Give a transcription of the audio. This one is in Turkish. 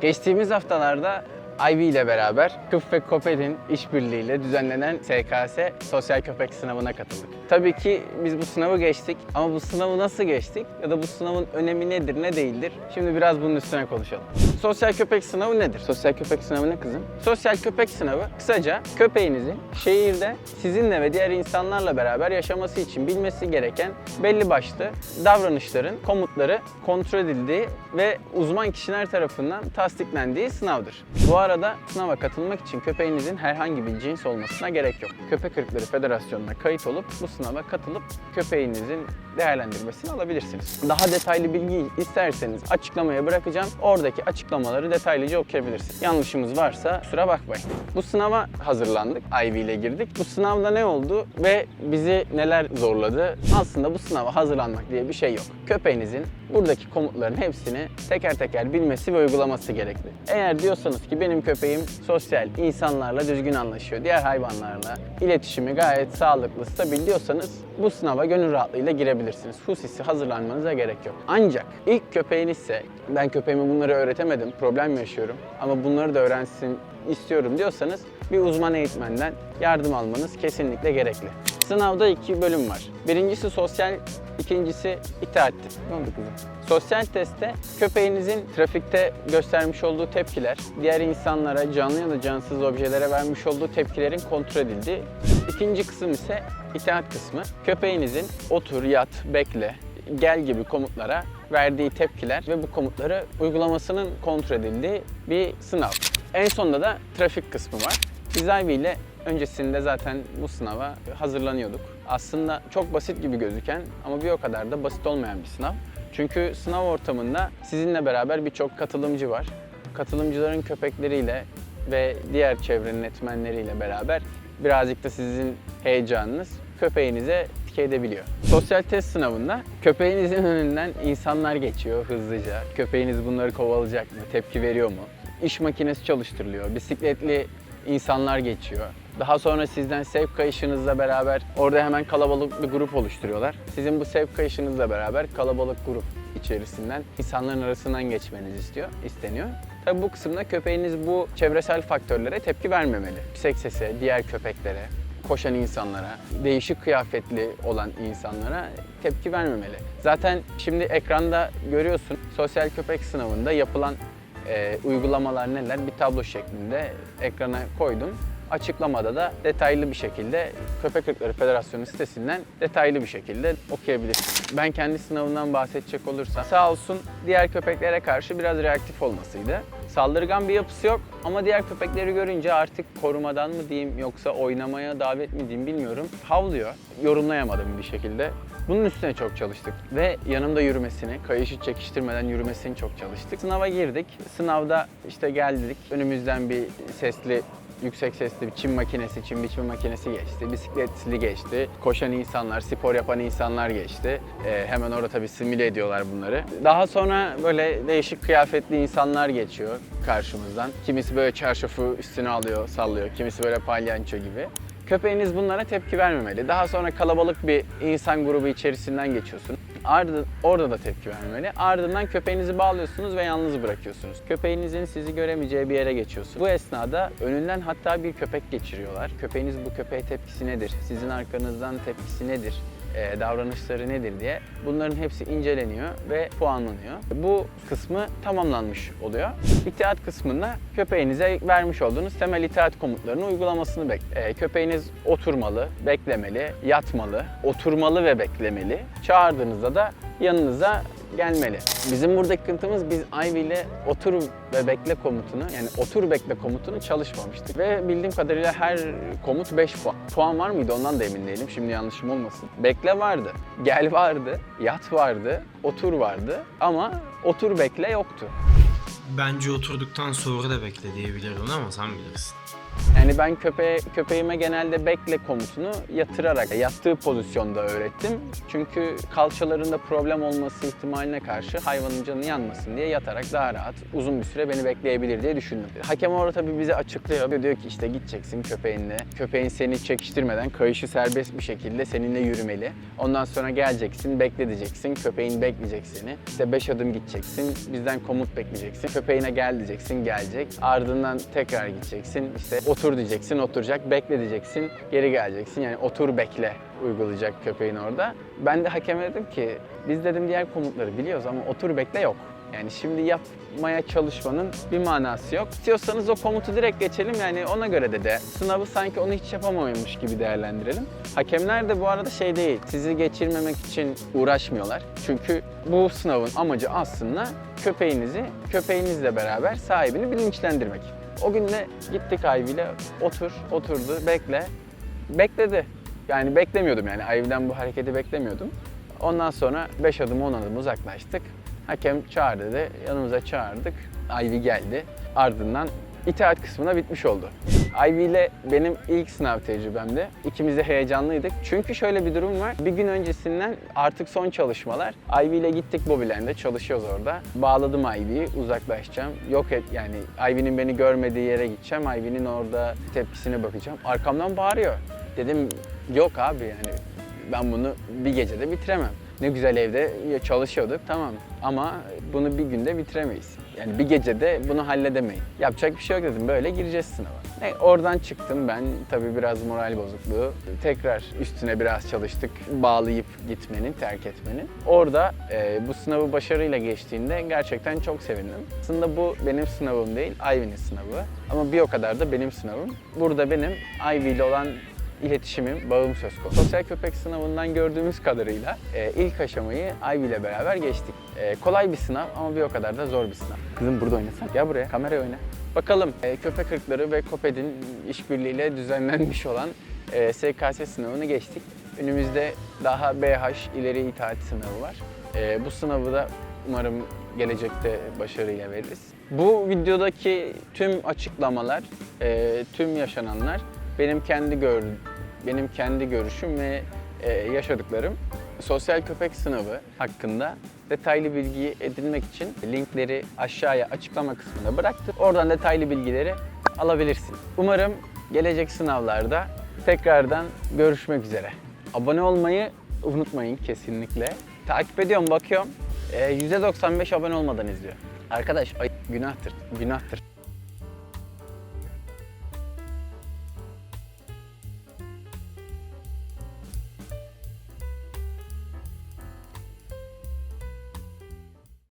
Geçtiğimiz haftalarda Ivy ile beraber KıF ve KOPED'in işbirliğiyle düzenlenen SKS sosyal köpek sınavına katıldık. Tabii ki biz bu sınavı geçtik ama bu sınavı nasıl geçtik ya da bu sınavın önemi nedir ne değildir? Şimdi biraz bunun üstüne konuşalım. Sosyal köpek sınavı nedir? Sosyal köpek sınavı ne kızım? Sosyal köpek sınavı kısaca köpeğinizin şehirde sizinle ve diğer insanlarla beraber yaşaması için bilmesi gereken belli başlı davranışların, komutları kontrol edildiği ve uzman kişiler tarafından tasdiklendiği sınavdır. Bu arada sınava katılmak için köpeğinizin herhangi bir cins olmasına gerek yok. Köpek Irkları Federasyonu'na kayıt olup bu sınava katılıp köpeğinizin değerlendirmesini alabilirsiniz. Daha detaylı bilgi isterseniz açıklamaya bırakacağım. Oradaki açıklamaları detaylıca okuyabilirsiniz. Yanlışımız varsa kusura bakmayın. Bu sınava hazırlandık. Ivy ile girdik. Bu sınavda ne oldu ve bizi neler zorladı? Aslında bu sınava hazırlanmak diye bir şey yok. Köpeğinizin buradaki komutların hepsini teker teker bilmesi ve uygulaması gerekli. Eğer diyorsanız ki benim köpeğim sosyal, insanlarla düzgün anlaşıyor, diğer hayvanlarla iletişimi gayet sağlıklı, stabil diyorsanız bu sınava gönül rahatlığıyla girebilirsiniz. Husisi hazırlanmanıza gerek yok. Ancak ilk köpeğinizse ben köpeğime bunları öğretemedim, problem yaşıyorum ama bunları da öğrensin istiyorum diyorsanız bir uzman eğitmenden yardım almanız kesinlikle gerekli. Sınavda iki bölüm var. Birincisi sosyal, ikincisi itaatti. Ne oldu kızım? Sosyal testte köpeğinizin trafikte göstermiş olduğu tepkiler, diğer insanlara, canlı ya da cansız objelere vermiş olduğu tepkilerin kontrol edildiği. İkinci kısım ise itaat kısmı. Köpeğinizin otur, yat, bekle, gel gibi komutlara verdiği tepkiler ve bu komutları uygulamasının kontrol edildiği bir sınav. En sonunda da trafik kısmı var. Biz ile öncesinde zaten bu sınava hazırlanıyorduk. Aslında çok basit gibi gözüken ama bir o kadar da basit olmayan bir sınav. Çünkü sınav ortamında sizinle beraber birçok katılımcı var. Katılımcıların köpekleriyle ve diğer çevrenin etmenleriyle beraber birazcık da sizin heyecanınız köpeğinize etki edebiliyor. Sosyal test sınavında köpeğinizin önünden insanlar geçiyor hızlıca. Köpeğiniz bunları kovalayacak mı? Tepki veriyor mu? İş makinesi çalıştırılıyor. Bisikletli insanlar geçiyor. Daha sonra sizden sevk kayışınızla beraber orada hemen kalabalık bir grup oluşturuyorlar. Sizin bu sevk kayışınızla beraber kalabalık grup içerisinden insanların arasından geçmeniz istiyor, isteniyor. Tabi bu kısımda köpeğiniz bu çevresel faktörlere tepki vermemeli. Yüksek sese, diğer köpeklere, koşan insanlara, değişik kıyafetli olan insanlara tepki vermemeli. Zaten şimdi ekranda görüyorsun sosyal köpek sınavında yapılan e, uygulamalar neler bir tablo şeklinde ekrana koydum. Açıklamada da detaylı bir şekilde Köpek Irkları Federasyonu sitesinden detaylı bir şekilde okuyabilirsiniz. Ben kendi sınavından bahsedecek olursam sağ olsun diğer köpeklere karşı biraz reaktif olmasıydı. Saldırgan bir yapısı yok ama diğer köpekleri görünce artık korumadan mı diyeyim yoksa oynamaya davet mi diyeyim bilmiyorum. Havlıyor. Yorumlayamadım bir şekilde. Bunun üstüne çok çalıştık ve yanımda yürümesini, kayışı çekiştirmeden yürümesini çok çalıştık. Sınava girdik. Sınavda işte geldik. Önümüzden bir sesli yüksek sesli bir çim makinesi, çim biçme makinesi geçti. Bisikletli geçti. Koşan insanlar, spor yapan insanlar geçti. Ee, hemen orada tabii simüle ediyorlar bunları. Daha sonra böyle değişik kıyafetli insanlar geçiyor karşımızdan. Kimisi böyle çarşafı üstüne alıyor, sallıyor. Kimisi böyle palyanço gibi. Köpeğiniz bunlara tepki vermemeli. Daha sonra kalabalık bir insan grubu içerisinden geçiyorsun. Ardından orada da tepki vermemeli. Ardından köpeğinizi bağlıyorsunuz ve yalnız bırakıyorsunuz. Köpeğinizin sizi göremeyeceği bir yere geçiyorsunuz. Bu esnada önünden hatta bir köpek geçiriyorlar. Köpeğiniz bu köpeğe tepkisi nedir? Sizin arkanızdan tepkisi nedir? Ee, davranışları nedir diye bunların hepsi inceleniyor ve puanlanıyor. Bu kısmı tamamlanmış oluyor. İtaat kısmında köpeğinize vermiş olduğunuz temel itaat komutlarının uygulamasını bek. Ee, köpeğiniz oturmalı, beklemeli, yatmalı, oturmalı ve beklemeli. Çağırdığınızda da yanınıza gelmeli. Bizim buradaki sıkıntımız biz Ivy ile otur ve bekle komutunu yani otur bekle komutunu çalışmamıştık. Ve bildiğim kadarıyla her komut 5 puan. Puan var mıydı ondan da emin değilim. Şimdi yanlışım olmasın. Bekle vardı, gel vardı, yat vardı, otur vardı ama otur bekle yoktu. Bence oturduktan sonra da bekle diyebilirim ama sen bilirsin. Yani ben köpeğe, köpeğime genelde bekle komutunu yatırarak, yattığı pozisyonda öğrettim. Çünkü kalçalarında problem olması ihtimaline karşı hayvanın canı yanmasın diye yatarak daha rahat uzun bir süre beni bekleyebilir diye düşündüm. Hakem orada tabii bize açıklıyor. Diyor ki işte gideceksin köpeğinle. Köpeğin seni çekiştirmeden kayışı serbest bir şekilde seninle yürümeli. Ondan sonra geleceksin, bekle diyeceksin. Köpeğin bekleyecek seni. İşte 5 adım gideceksin. Bizden komut bekleyeceksin. Köpeğine gel diyeceksin, gelecek. Ardından tekrar gideceksin. İşte otur diyeceksin, oturacak. Bekle diyeceksin, geri geleceksin. Yani otur bekle uygulayacak köpeğin orada. Ben de hakeme dedim ki biz dedim diğer komutları biliyoruz ama otur bekle yok. Yani şimdi yapmaya çalışmanın bir manası yok. İstiyorsanız o komutu direkt geçelim yani ona göre de de sınavı sanki onu hiç yapamamış gibi değerlendirelim. Hakemler de bu arada şey değil, sizi geçirmemek için uğraşmıyorlar. Çünkü bu sınavın amacı aslında köpeğinizi, köpeğinizle beraber sahibini bilinçlendirmek. O gün de gittik Ivy ile otur, oturdu, bekle. Bekledi. Yani beklemiyordum yani Ivy'den bu hareketi beklemiyordum. Ondan sonra 5 adım 10 adım uzaklaştık. Hakem çağırdı dedi. Yanımıza çağırdık. Ivy geldi. Ardından itaat kısmına bitmiş oldu. Ivy ile benim ilk sınav tecrübemdi. İkimiz de heyecanlıydık. Çünkü şöyle bir durum var. Bir gün öncesinden artık son çalışmalar. Ivy ile gittik Bobbyland'e çalışıyoruz orada. Bağladım Ivy'yi uzaklaşacağım. Yok et yani Ivy'nin beni görmediği yere gideceğim. Ivy'nin orada tepkisine bakacağım. Arkamdan bağırıyor. Dedim yok abi yani ben bunu bir gecede bitiremem. Ne güzel evde çalışıyorduk tamam ama bunu bir günde bitiremeyiz. Yani bir gecede bunu halledemeyiz. Yapacak bir şey yok dedim böyle gireceğiz sınava. Ne, oradan çıktım ben tabii biraz moral bozukluğu. Tekrar üstüne biraz çalıştık bağlayıp gitmenin, terk etmenin. Orada e, bu sınavı başarıyla geçtiğinde gerçekten çok sevindim. Aslında bu benim sınavım değil, Ivy'nin sınavı. Ama bir o kadar da benim sınavım. Burada benim Ivy ile olan iletişimim, bağım söz konusu. Sosyal köpek sınavından gördüğümüz kadarıyla e, ilk aşamayı Ivy ile beraber geçtik. E, kolay bir sınav ama bir o kadar da zor bir sınav. Kızım burada oynasan. Gel buraya, kameraya oyna. Bakalım e, köpek ırkları ve Koped'in işbirliğiyle düzenlenmiş olan e, SKS sınavını geçtik. Önümüzde daha BH ileri itaat sınavı var. E, bu sınavı da umarım gelecekte başarıyla veririz. Bu videodaki tüm açıklamalar, e, tüm yaşananlar benim kendi gör benim kendi görüşüm ve e, yaşadıklarım. Sosyal köpek sınavı hakkında detaylı bilgi edinmek için linkleri aşağıya açıklama kısmına bıraktım. Oradan detaylı bilgileri alabilirsin. Umarım gelecek sınavlarda tekrardan görüşmek üzere. Abone olmayı unutmayın kesinlikle. Takip ediyorum, bakıyorum. E, %95 abone olmadan izliyor. Arkadaş ay, günahtır, günahtır.